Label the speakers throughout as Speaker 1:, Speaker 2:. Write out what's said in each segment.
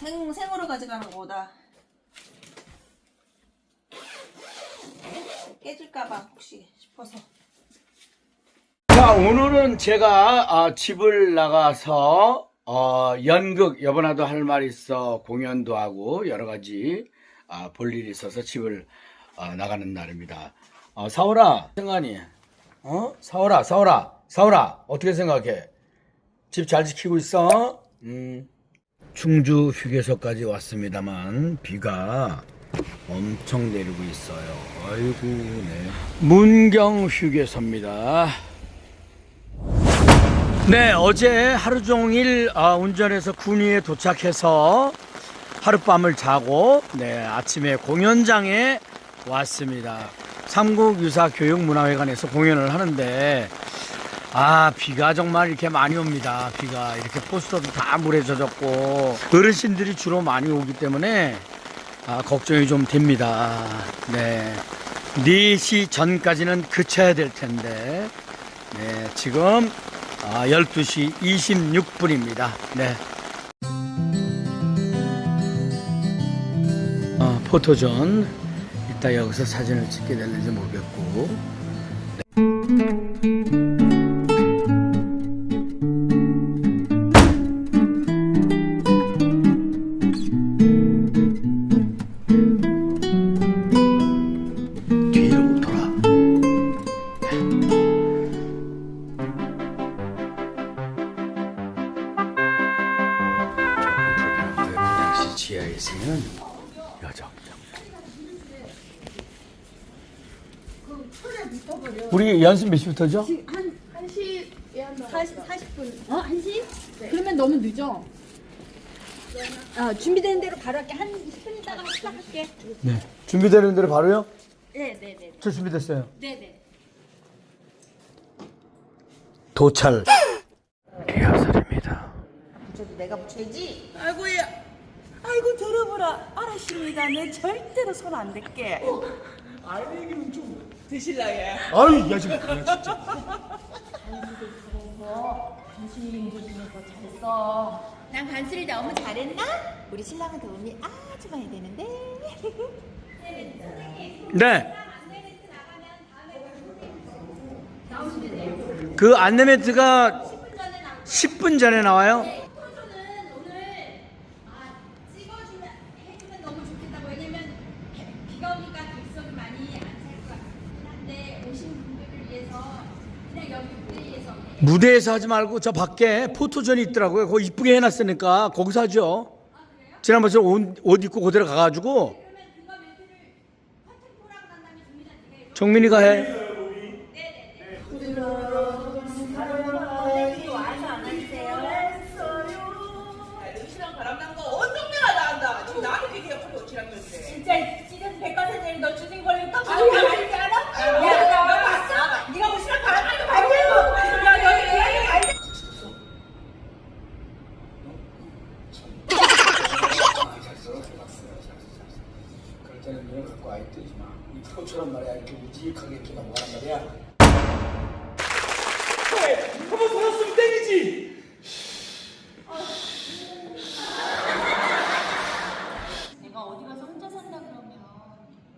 Speaker 1: 생, 생으로 가져가는 거다. 깨질까봐 혹시 싶어서.
Speaker 2: 자, 오늘은 제가 아, 집을 나가서 어, 연극 여보나도 할 말 있어 공연도 하고 여러 가지 아, 볼 일이 있어서 집을 아, 나가는 날입니다. 어, 사오라 생각하니? 어? 사오라, 사오라, 사오라 어떻게 생각해? 집 잘 지키고 있어? 음. 충주 휴게소까지 왔습니다만 비가 엄청 내리고 있어요. 아이고, 네. 문경 휴게소입니다. 네, 어제 하루 종일 아, 운전해서 군위에 도착해서 하룻밤을 자고 네, 아침에 공연장에 왔습니다. 삼국유사 교육문화회관에서 공연을 하는데 아 비가 정말 이렇게 많이 옵니다. 비가 이렇게 포스터도 다 물에 젖었고 어르신들이 주로 많이 오기 때문에 아, 걱정이 좀 됩니다. 네. 4시 전까지는 그쳐야 될 텐데 네, 지금 아, 12시 26분입니다. 네. 어, 포토존 이따 여기서 사진을 찍게 될는지 모르겠고 시부터죠?
Speaker 3: 한 1시 예약나
Speaker 1: 40, 40분.
Speaker 3: 어? 1시? 그러면 너무 늦어.
Speaker 1: 아, 준비되는 대로 바로 할게. 한 10분 있다가 시작할게.
Speaker 2: 네. 준비되는 대로 바로요?
Speaker 1: 네 네 네.
Speaker 2: 저 준비됐어요.
Speaker 1: 네 네.
Speaker 2: 도찰. 리허설입니다.
Speaker 1: 저도 내가 붙여야지.
Speaker 4: 아이고야. 아이고 들어보라. 알았습니다. 내 절대로 손 안 댈게. 알맹이는 좀 드실라게.
Speaker 2: 아유, 야 지금 그냥 진짜.
Speaker 1: 난 간수를 너무 잘했나? 우리 신랑은 도움이 아주 많이 되는데.
Speaker 2: 네. 그 안내 멘트가 10분 전에 나와요?
Speaker 5: 포토는 오늘 아, 찍어주면 해주면 너무 좋겠다고 왜냐면 해- 비가 오니까 객석이 많이 안 찰 것 같긴 한데 오신 분들을 위해서 그냥 여기 무대에서
Speaker 2: 하지 말고 저 밖에 포토존이 있더라고요. 거기 이쁘게 해놨으니까 거기서 하죠. 지난번에 옷, 옷 입고 그대로 가가지고
Speaker 5: 그러면 그거
Speaker 2: 이렇게 우직하게 이렇게 넘어가란 말이야.
Speaker 4: 한번 받았으면 땡이지.
Speaker 5: 내가 어디 가서 혼자 산다 그러면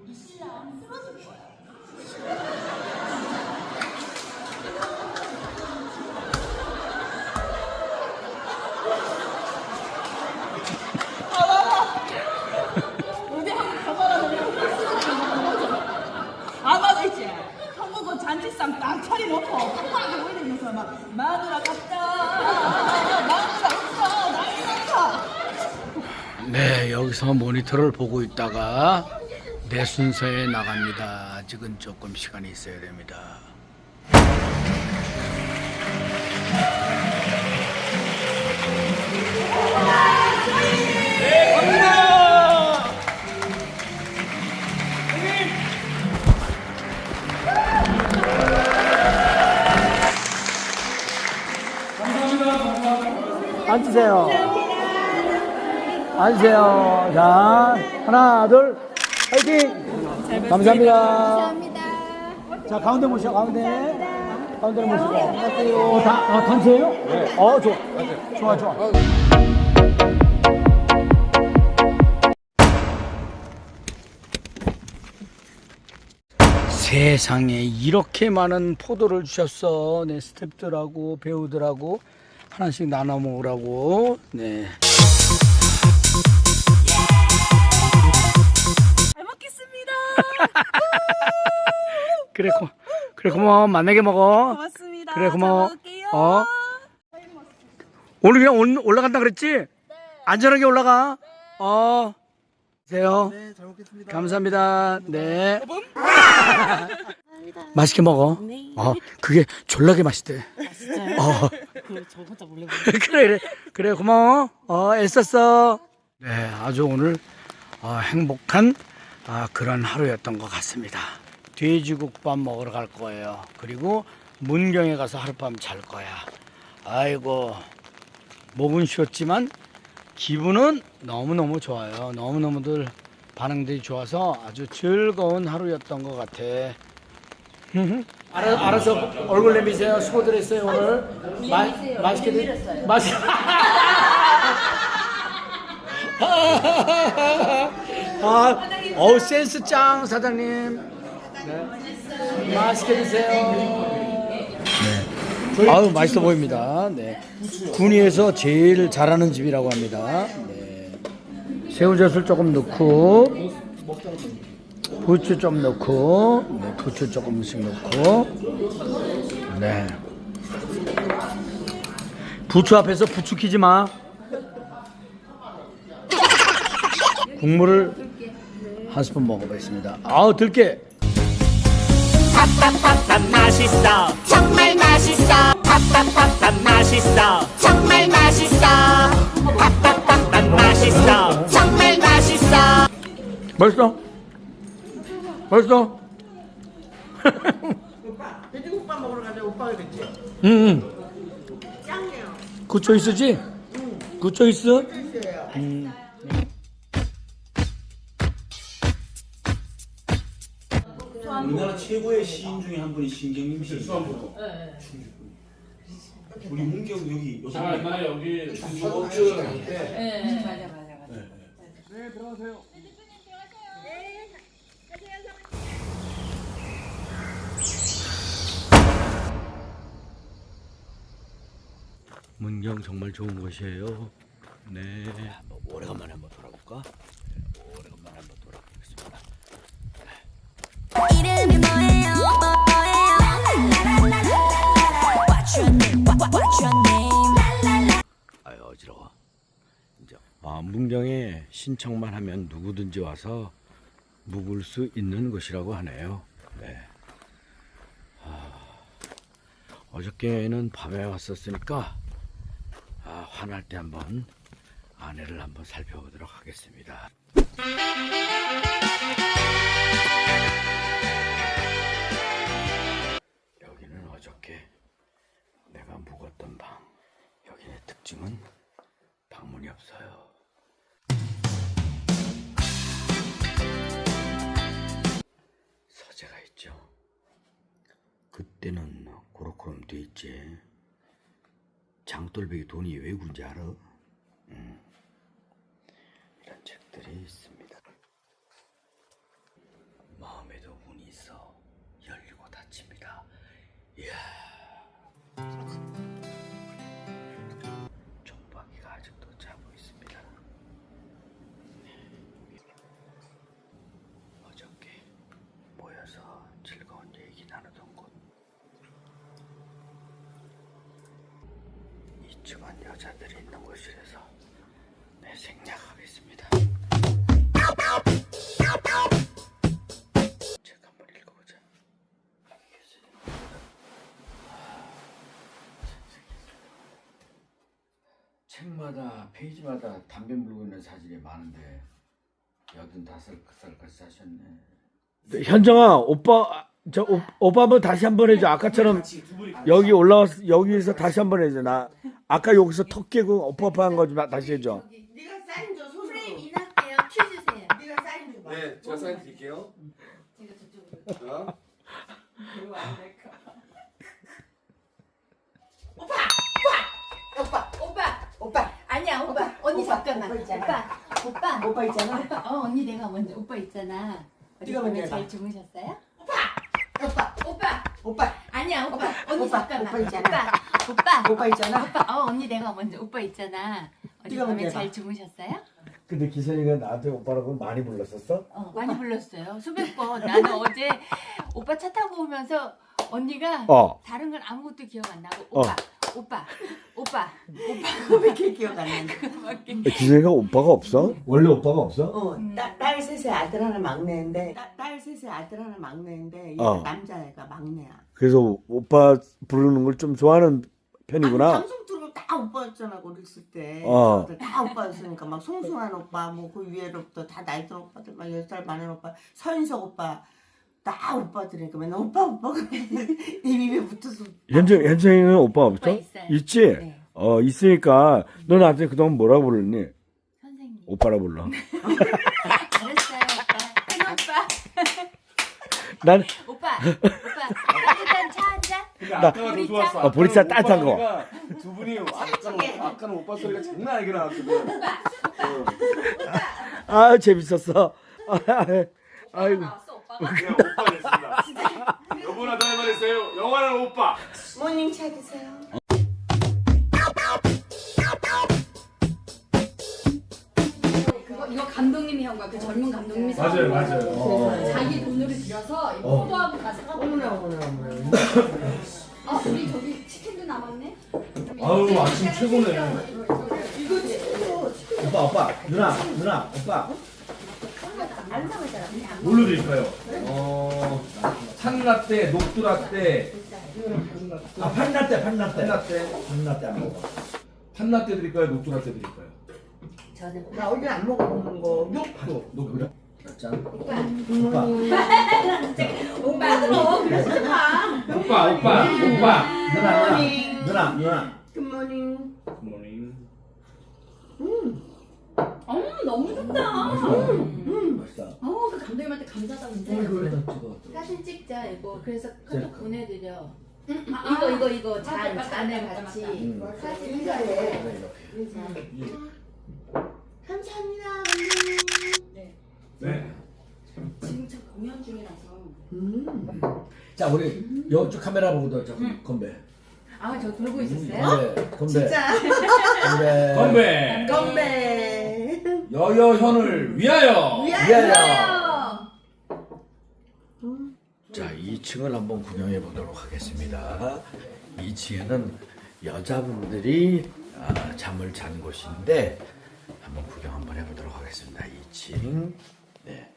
Speaker 5: 우리 신랑 쓰러질 거야
Speaker 4: 아마도 있지. 한국은 잔치상 딱 차려놓고 팍팍하게 보이면서 막 마누라 같다. 마누라 없어. 났다.
Speaker 2: 네, 여기서 모니터를 보고 있다가 내 순서에 나갑니다. 아직은 조금 시간이 있어야 됩니다. 앉으세요. 앉으세요. 자, 하나, 둘, 화이팅! 감사합니다. 자, 가운데 모셔, 가운데. 가운데 모시고. 네. 어, 다, 어, 단체예요? 네. 어, 좋아. 좋아, 좋아. 세상에 이렇게 많은 포도를 주셨어. 내 스탭들하고 배우들하고 하나씩 나눠 먹으라고. 네.
Speaker 4: 잘 먹겠습니다.
Speaker 2: 그래, 고, 그래 고마워. 만나게 먹어.
Speaker 4: 고맙습니다.
Speaker 2: 그래 고마워.
Speaker 4: 잘 먹을게요.
Speaker 2: 어. 오늘 그냥 온- 올라간다 그랬지? 안전하게 올라가. 어. 세요.
Speaker 6: 네, 잘 먹겠습니다.
Speaker 2: 감사합니다. 네. 맛있게 먹어. 어, 그게 졸라게 맛있대. 어. 그래, 그래, 그래, 고마워. 어, 애썼어. 네, 아주 오늘 어, 행복한 아, 그런 하루였던 것 같습니다. 돼지국밥 먹으러 갈 거예요. 그리고 문경에 가서 하룻밤 잘 거야. 아이고, 목은 쉬었지만 기분은 너무너무 좋아요. 너무너무들 반응들이 좋아서 아주 즐거운 하루였던 것 같아. 알아, 알아서 얼굴 내미세요. 수고들 했어요, 오늘. 마, 맛있게 드 맛있 아, 어우, 센스 짱, 사장님. 네. 맛있게 드세요. 네. 아우, 맛있어 보입니다. 네. 군위에서 제일 잘하는 집이라고 합니다. 네. 새우젓을 조금 넣고, 부추 좀 넣고, 네, 부추 조금씩 넣고, 네. 부추 앞에서 부추 키지 마. 국물을 한 스푼 먹어보겠습니다. 아우, 들깨.
Speaker 7: papapapa 맛있어 정말 맛있어 papapapa 맛있어 정말 맛있어 papapapa 맛있어 정말 맛있어
Speaker 2: 맛있어? 맛있어?
Speaker 6: 돼지국밥 먹으러 가자. 오빠가 됐지?
Speaker 2: 응, 응. 구초 있으지? 구초 있어? 음.
Speaker 8: 우리나라 최고의 시인 중에 한 분이 신경림 씨. 수원부터. 우리 문경 여기 요새
Speaker 9: 아, 나 여기 중국어
Speaker 1: 네, 맞아, 맞아, 맞아.
Speaker 2: 문경 정말 좋은 곳이에요. 네. 한번 오래간만에 한번 돌아볼까? 오래간만에 한번 돌아보겠습니다.
Speaker 10: 이름이 뭐예요?
Speaker 2: 아유 어지러워. 이제 아, 문경에 신청만 하면 누구든지 와서 묵을 수 있는 곳이라고 하네요. 네. 아, 어저께는 밤에 왔었으니까 아, 화날 때 한번 아내를 한번 살펴보도록 하겠습니다. 여기는 어저께 내가 묵었던 방. 여기의 특징은 방문이 없어요. 서재가 있죠. 그때는 고로코럼 돼 있지. 장돌배기 돈이 왜 군지 알아? 음. 이런 책들이 있습니다. 마음에도 문이 있어 열리고 닫힙니다. 이야. 2층은 여자들이 있는 곳이라서 내 생략하겠습니다. 책 한번 읽어보자. 책마다 페이지마다 담배 물고 있는 사진이 많은데 여든 다섯 살까지 사셨네. 현정아 오빠 저 오, 오빠 한번 다시 한번 해줘 아까처럼 여기 올라와서 여기서 다시 한번 해줘 나 아까 여기서 턱 깨고 오빠 오빠 한거좀 다시 해줘
Speaker 6: 네가 사인 줘. 손으로.
Speaker 5: 프레임 인할게요. 큐 주세요.
Speaker 6: 네가 사인 줘 봐.
Speaker 9: 네, 제가 사인 드릴게요. 자,
Speaker 5: 오빠,
Speaker 6: 오빠.
Speaker 5: 아니야, 오빠. 언니
Speaker 6: 오빠,
Speaker 5: 잠깐만.
Speaker 6: 오빠 있잖아.
Speaker 5: 오빠, 오빠.
Speaker 6: 오빠 있잖아.
Speaker 5: 어, 언니 내가 먼저. 오빠 있잖아. 어디
Speaker 6: 네가 먼저
Speaker 5: 밤에
Speaker 6: 해봐.
Speaker 5: 잘 주무셨어요?
Speaker 6: 오빠
Speaker 5: 아니야 오빠 언니
Speaker 6: 오빠,
Speaker 5: 잠깐만
Speaker 6: 오빠 있잖아.
Speaker 5: 오빠 오빠
Speaker 6: 오빠 있잖아.
Speaker 5: 오빠 어 언니 내가 먼저 오빠 있잖아 어제
Speaker 6: 네가
Speaker 5: 밤에
Speaker 6: 먼저
Speaker 5: 잘
Speaker 6: 해봐.
Speaker 5: 주무셨어요?
Speaker 2: 근데 기선이가 나한테 오빠라고 많이 불렀었어?
Speaker 5: 어 많이 불렀어요 수백 번 나는 어제 오빠 차 타고 오면서 언니가
Speaker 2: 어.
Speaker 5: 다른 건 아무것도 기억 안 나고
Speaker 2: 어.
Speaker 5: 오빠 오빠 오빠
Speaker 6: 왜 이렇게 기억 안 나냐?
Speaker 2: 기선이가 오빠가 없어? 원래 오빠가 없어?
Speaker 6: 어, 딸, 딸 셋에 아들 하나 막내인데 딸, 딸 셋에 아들 하나 막내인데 얘가
Speaker 2: 어.
Speaker 6: 남자애가 막내야.
Speaker 2: 그래서 오빠 부르는 걸 좀 좋아하는 편이구나.
Speaker 6: 아니, 방송 들으면 다 오빠였잖아 어렸을 때.
Speaker 2: 어.
Speaker 6: 다 오빠였으니까 막 송승환 오빠 뭐 그 위에로부터 다 나이 든 오빠들 막 열 살 많은 오빠 서인석 오빠 다 오빠들이니까 맨날 오빠 오빠 내 입에 붙어서
Speaker 2: 현정 현정이는 오빠 없어?
Speaker 5: 오빠 있어요.
Speaker 2: 있지?
Speaker 5: 네
Speaker 2: 어 있으니까 너 나한테 그동안 뭐라 부르니?
Speaker 5: 선생님
Speaker 2: 오빠라 불러.
Speaker 5: 알았어요 오빠 큰 오빠
Speaker 2: 난
Speaker 5: 오빠 오빠 따뜻한 차 한 잔?
Speaker 8: 근데 아까가 더
Speaker 5: 보리차?
Speaker 8: 좋았어.
Speaker 2: 어, 보리차
Speaker 8: 아까는
Speaker 2: 따뜻한 거.
Speaker 8: 오빠 소리가 두 분이 아까는 아까는 오빠 소리가 장난 아니게 나왔거든.
Speaker 2: 아 재밌었어. 아이고.
Speaker 5: 나왔어?
Speaker 8: 그냥 오빠 됐습니다. 여보나 닮아냈어요. 영원한 오빠.
Speaker 6: 모닝 차 드세요.
Speaker 3: 그거 이거 감독님이 한 거야. 그 젊은 감독님이 사
Speaker 8: 맞아요, 맞아요.
Speaker 3: 자기 돈으로 들여서 이 포도하고 다 사갖고.
Speaker 6: 어머나 어머나 어머나.
Speaker 3: 아 우리 저기 치킨도 남았네.
Speaker 8: 아유 아침 최고네.
Speaker 2: 오빠 오빠 누나 누나 오빠.
Speaker 8: 뭘로 드릴까요? 어 산라떼, 녹두라떼,
Speaker 2: 아 판라떼 판라떼.
Speaker 8: 판라떼,
Speaker 2: 판라떼 안 먹어.
Speaker 8: 판라떼 드릴까요? 녹두라떼 드릴까요?
Speaker 5: 저는
Speaker 6: 나 어제 안 먹어보는 거.
Speaker 8: 녹두, 녹두.
Speaker 2: 짠. 오빠.
Speaker 5: 뭐 그러잖아
Speaker 8: 오빠, 오빠, 오빠.
Speaker 2: 누나 누나 누나 누나.
Speaker 6: 굿모닝.
Speaker 8: 굿모닝.
Speaker 3: 어 너무 좋다.
Speaker 2: 맛있다.
Speaker 3: 어 그 감독님한테 감사하다는데.
Speaker 2: 찍어.
Speaker 5: 사진 찍자 이거 그래서
Speaker 2: 네.
Speaker 5: 카톡 보내드려
Speaker 3: 응, 아,
Speaker 5: 이거
Speaker 3: 아.
Speaker 5: 이거 이거 잔
Speaker 3: 맞다, 맞다,
Speaker 5: 잔을
Speaker 3: 맞다,
Speaker 5: 같이
Speaker 3: 맞다.
Speaker 2: 음.
Speaker 5: 사진 찍어야
Speaker 6: 감사합니다.
Speaker 8: 네.
Speaker 3: 지금 저 공연 중이라서.
Speaker 6: 음.
Speaker 2: 자 우리 여쪽 카메라 보고도 저 건배.
Speaker 5: 아 저 돌고 있었어요?
Speaker 2: 건배. 건배.
Speaker 6: 진짜.
Speaker 2: 건배.
Speaker 8: 건배.
Speaker 6: 건배.
Speaker 8: 여여현을 위하여.
Speaker 2: 미안해요. 자, 2층을 한번 구경해 보도록 하겠습니다. 2층에는 여자분들이 아, 잠을 잔 곳인데 한번 구경 한번 해보도록 하겠습니다. 2층. 네.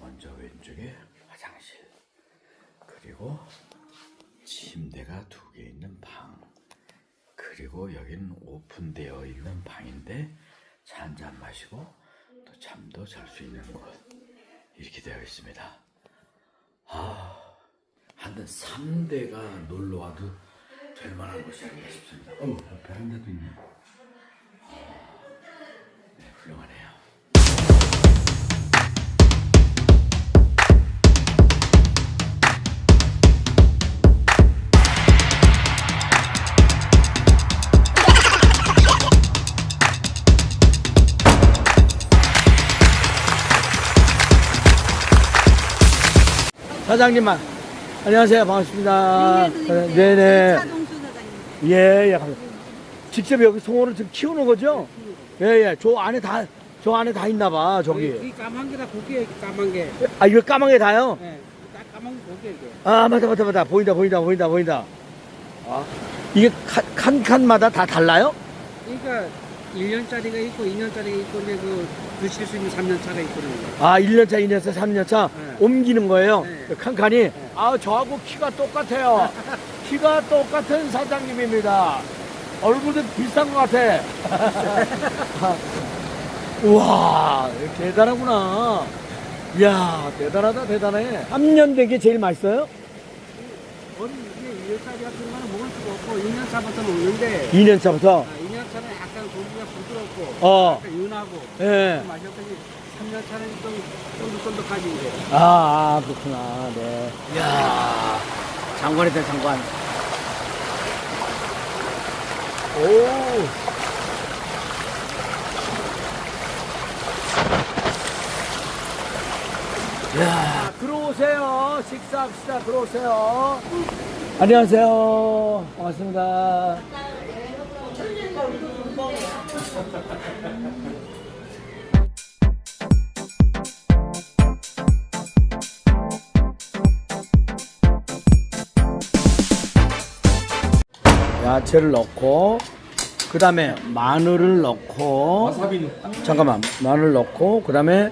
Speaker 2: 먼저 왼쪽에 화장실. 그리고 침대가 두 개 있는 방. 그리고 여기는 오픈되어 있는 방인데 차 한 잔 마시고 또 잠도 잘 수 있는 곳 이렇게 되어 있습니다. 아, 한 3대가 놀러 와도 될 만한 곳이 아닌가 싶습니다. 어, 베란다도 있네. 사장님만 안녕하세요 반갑습니다. 네네. 예, 예. 감사합니다. 직접 여기 송어를 지금 키우는 거죠? 예, 예. 저 안에 다, 저 안에 다 있나 봐, 저기.
Speaker 11: 이 까만 게 다 고기에 까만 게.
Speaker 2: 아, 이거 까만 게 다요?
Speaker 11: 예. 딱 까만 게 고기에 이게.
Speaker 2: 아, 맞다, 맞다, 맞다. 보인다, 보인다, 보인다, 보인다. 아, 이게 칸, 칸, 칸마다 다 달라요?
Speaker 11: 그러니까 1년짜리가 있고 2년짜리가 있고 이제 그 드실 수 있는 3년 차가 있거든요.
Speaker 2: 아, 1년차, 2년차, 3년차
Speaker 11: 네.
Speaker 2: 옮기는 거예요?
Speaker 11: 네.
Speaker 2: 칸칸이? 아, 저하고 키가 똑같아요. 키가 똑같은 사장님입니다. 얼굴도 비슷한 것 같아. 우와, 대단하구나. 이야, 대단하다, 대단해. 3년 된게 제일 맛있어요?
Speaker 11: 어린 이게 1년짜리 같은 거는 먹을 수가 없고 2년차부터는 오는데
Speaker 2: 2년차부터?
Speaker 11: 아, 2년차는 약간 고기가 부드럽고
Speaker 2: 어,
Speaker 11: 약간 윤하고
Speaker 2: 예.
Speaker 11: 그 맛이 없더니 3년 차는 좀 쫀득쫀득하지 이제.
Speaker 2: 아, 아, 그렇구나. 네. 이야, 장관이다, 장관. 오. 이야, 들어오세요. 식사합시다. 들어오세요. 안녕하세요. 반갑습니다. 야채를 넣고 그 다음에 마늘을 넣고 잠깐만 마늘 넣고 그 다음에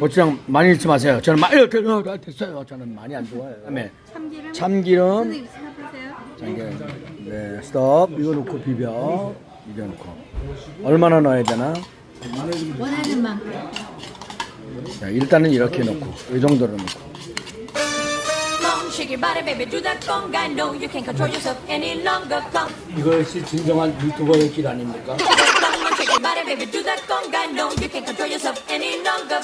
Speaker 2: 고추장 많이 넣지 마세요. 저는 많이 어, 됐어요. 저는 많이 안 좋아해요. 그 다음에 참기름? 참기름. 네 스톱. 이거 넣고 비벼. 비벼 넣고 얼마나 넣어야 되나
Speaker 3: 원하는 만큼.
Speaker 2: 자, 일단은 이렇게 넣고 이 정도로 넣고
Speaker 10: shake your body, baby, do that conga. No, you can't control yourself any longer. Come,
Speaker 2: 이것이 진정한 유튜버의 길 아닙니까?
Speaker 10: come on, shake your body, baby, do that conga. No, you can't control yourself any longer.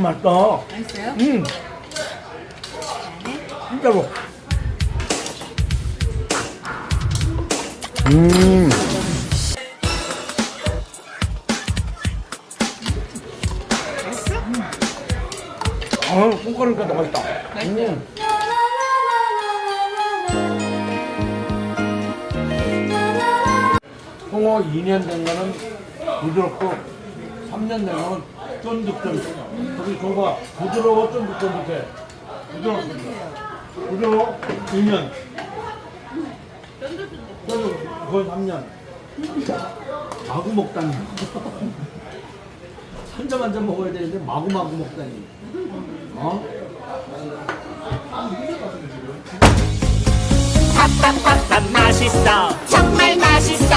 Speaker 2: 이거 맛있다. 맛있어요? 응. 진짜로. 음. 아, 콩가루니까 더 맛있다. 음. 홍어 2년 된 거는 부드럽고 3년 된 거는 쫀득쫀득. 거기 줘봐. 부드러워 쫀득쫀득해. 부드럽습니다. 부드러워 2년. 쫀득 거의 3년. 마구 먹다니. 한 점 한 점 먹어야 되는데 마구마구 먹다니. 어?
Speaker 7: papapapap 맛있어 정말 맛있어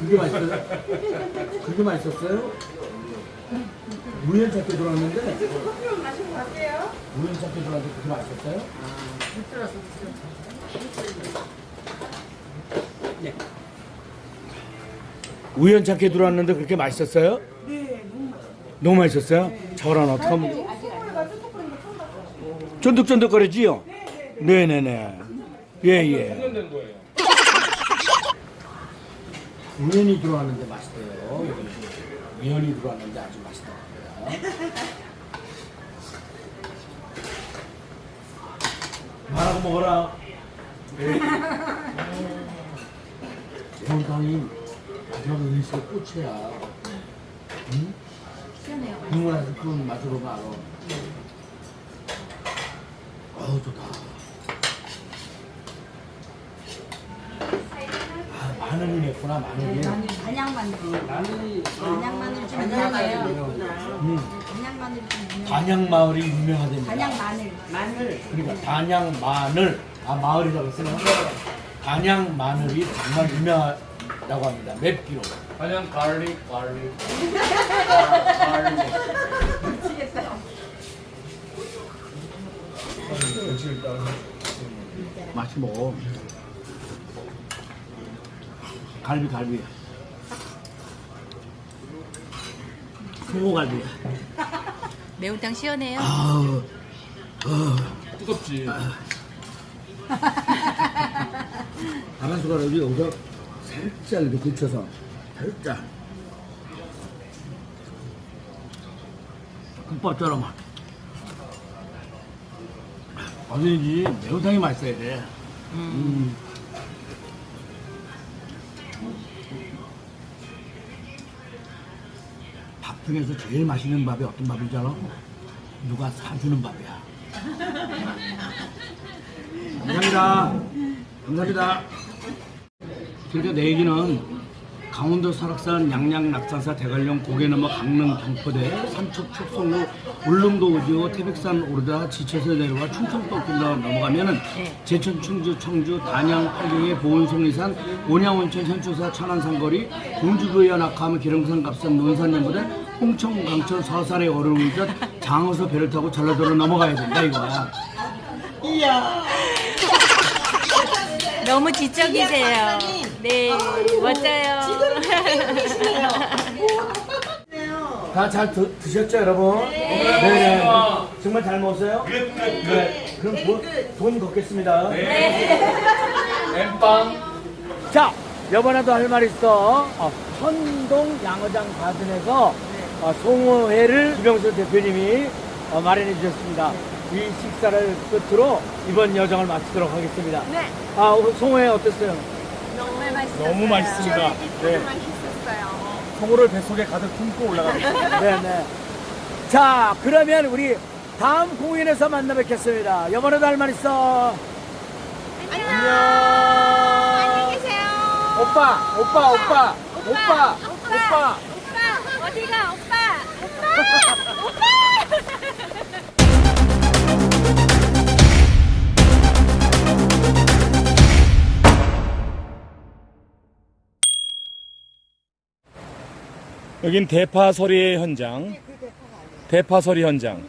Speaker 4: 그게
Speaker 2: 맛있어요? 그게 맛있었어요? 우연찮게 들어왔는데
Speaker 4: 커피만 마시고 갈게요.
Speaker 2: 우연찮게 들어왔는데 그게 맛있었어요? 네. 우연찮게 들어왔는데 그렇게 맛있었어요?
Speaker 4: 네, 너무 맛있어.
Speaker 2: 너무 맛있었어요? 저랑 어떡하면 쫀득쫀득거리지요? 네네네. 예예. 우연히 들어왔는데 맛있대요. 우연히 들어왔는데 아주 맛있다고요. 말하고 먹어라. 건강이 마지막 음식의 꽃이야. 응?
Speaker 3: 시원해요.
Speaker 2: 국물에서 그 맛으로 봐. 어우 좋다. 마늘이 맵구나 마늘이.
Speaker 5: 단양 마늘.
Speaker 11: 나는
Speaker 5: 단양 마늘 좀 유명해요.
Speaker 2: 음,
Speaker 5: 단양 마늘 좀 유명해요.
Speaker 2: 단양 마을이 유명하답니다.
Speaker 5: 단양 마늘.
Speaker 2: 그러니까 단양 마늘 아 마을이라고 쓰는 단양 마늘이 정말 유명하다고 합니다. 맵기로.
Speaker 8: 그냥 갈릭 갈릭
Speaker 2: 맛이 먹어. 갈비 갈비. 소갈비야.
Speaker 3: 매운탕 시원해요.
Speaker 2: 아우.
Speaker 8: 뜨겁지
Speaker 2: 가만 숟가락이 여기서 살짝 이렇게 굳혀서 살짝 국밥처럼 어디지 매운탕이 맛있어야 돼 음. 밥 중에서 제일 맛있는 밥이 어떤 밥이지 알아? 누가 사주는 밥이야 감사합니다. 감사합니다. 그러니까 내 얘기는 강원도 설악산 양양 낙산사 대관령 고개 넘어 강릉 경포대 삼척 축성로 울릉도 오지오 태백산 오르다 지쳐서 내려와 충청도 길러 넘어가면은 제천 충주 청주 단양 팔경의 보은송리산 온양온천 현추사 천안산거리 공주부여 낙하면 기름산 갑산 논산 연보대 홍천 강천 서산에 어려운듯 장어서 배를 타고 전라도로 넘어가야 된다 이거야.
Speaker 5: 너무 지적이세요. 네, 멋져요.
Speaker 2: 다잘 드셨죠, 여러분? 네. 네. 정말 잘 먹었어요? 네. 그럼 돈, 돈 걷겠습니다. 네. 엠빵. 자, 여번에도 할 말 있어. 어, 천동 양어장 가든에서 어, 송어회를 김영수 대표님이 어, 마련해 주셨습니다. 이 식사를 끝으로 이번 여정을 마치도록 하겠습니다.
Speaker 1: 네.
Speaker 2: 아, 송어회 어땠어요?
Speaker 1: 정말 맛있었어요.
Speaker 2: 너무 맛있습니다. 네. 송어를 뱃속에 가득 품고 올라가겠습니다. 네네. 자, 그러면 우리 다음 공연에서 만나 뵙겠습니다. 할말 있어. 안녕. 안녕히 계세요. 오빠, 오빠, 오빠, 오빠, 오빠.
Speaker 5: 오빠, 어디가, 오빠? 오빠! 오빠!
Speaker 6: 여긴 대파 소리 현장. 대파 소리 현장.